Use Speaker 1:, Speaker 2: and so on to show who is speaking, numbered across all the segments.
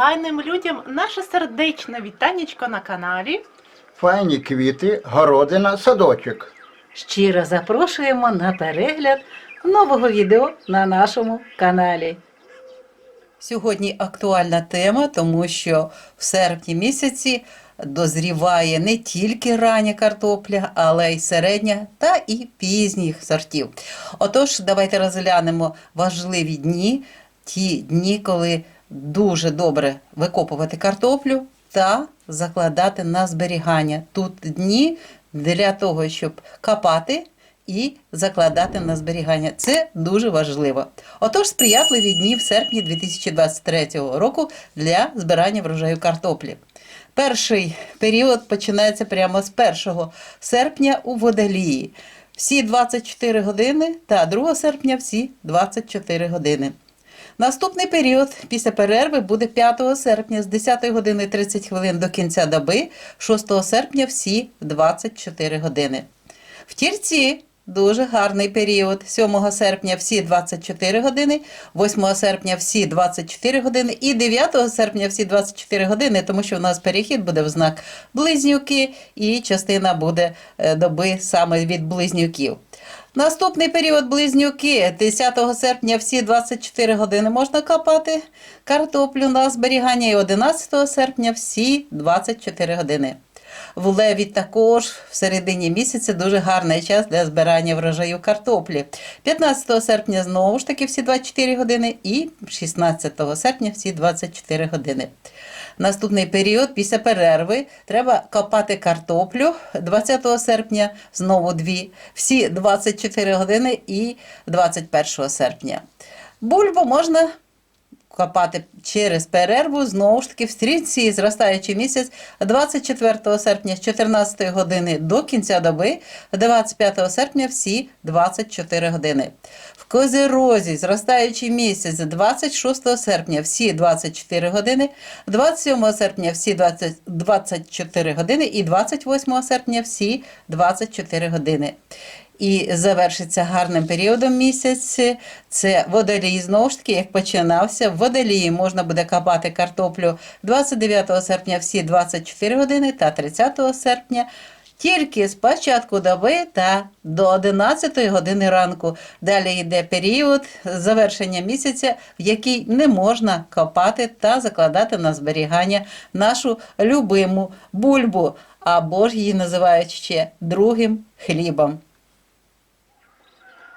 Speaker 1: файним людям наше сердечне вітанечко на каналі.
Speaker 2: Файні квіти, городина, садочок.
Speaker 3: Щиро запрошуємо на перегляд нового відео на нашому каналі. Сьогодні актуальна тема, тому що в серпні місяці дозріває не тільки рання картопля, але й середня та і пізніх сортів. Отож, давайте розглянемо важливі дні, ті дні, коли дуже добре викопувати картоплю та закладати на зберігання. Тут дні для того, щоб копати і закладати на зберігання. Це дуже важливо. Отож, сприятливі дні в серпні 2023 року для збирання врожаю картоплі. Перший період починається прямо з 1 серпня у водолії. Всі 24 години та 2 серпня всі 24 години. Наступний період після перерви буде 5 серпня з 10 години 30 хвилин до кінця доби, 6 серпня всі 24 години. В тірці дуже гарний період. 7 серпня всі 24 години, 8 серпня всі 24 години і 9 серпня всі 24 години, тому що у нас перехід буде в знак близнюки і частина буде е, доби саме від близнюків. Наступний період близнюки. 10 серпня всі 24 години можна копати. Картоплю на зберігання. І 11 серпня всі 24 години. В леві також в середині місяця дуже гарний час для збирання врожаю картоплі. 15 серпня знову ж таки всі 24 години і 16 серпня всі 24 години. Наступний період після перерви треба копати картоплю 20 серпня, знову дві, всі 24 години і 21 серпня. Бульбу можна копати через перерву, знову ж таки, в стрільці, зростаючий місяць, 24 серпня з 14 години до кінця доби, 25 серпня всі 24 години. В Козирозі, зростаючий місяць, 26 серпня всі 24 години, 27 серпня всі 20, 24 години і 28 серпня всі 24 години. І завершиться гарним періодом місяць. Це водолій. Знову ж таки, як починався, в водолії можна буде копати картоплю 29 серпня всі 24 години та 30 серпня. Тільки з початку доби та до 11 години ранку. Далі йде період завершення місяця, в який не можна копати та закладати на зберігання нашу любиму бульбу, або ж її називають ще другим хлібом.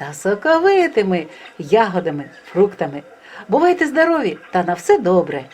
Speaker 3: та соковитими ягодами, фруктами. Бувайте здорові та на все добре!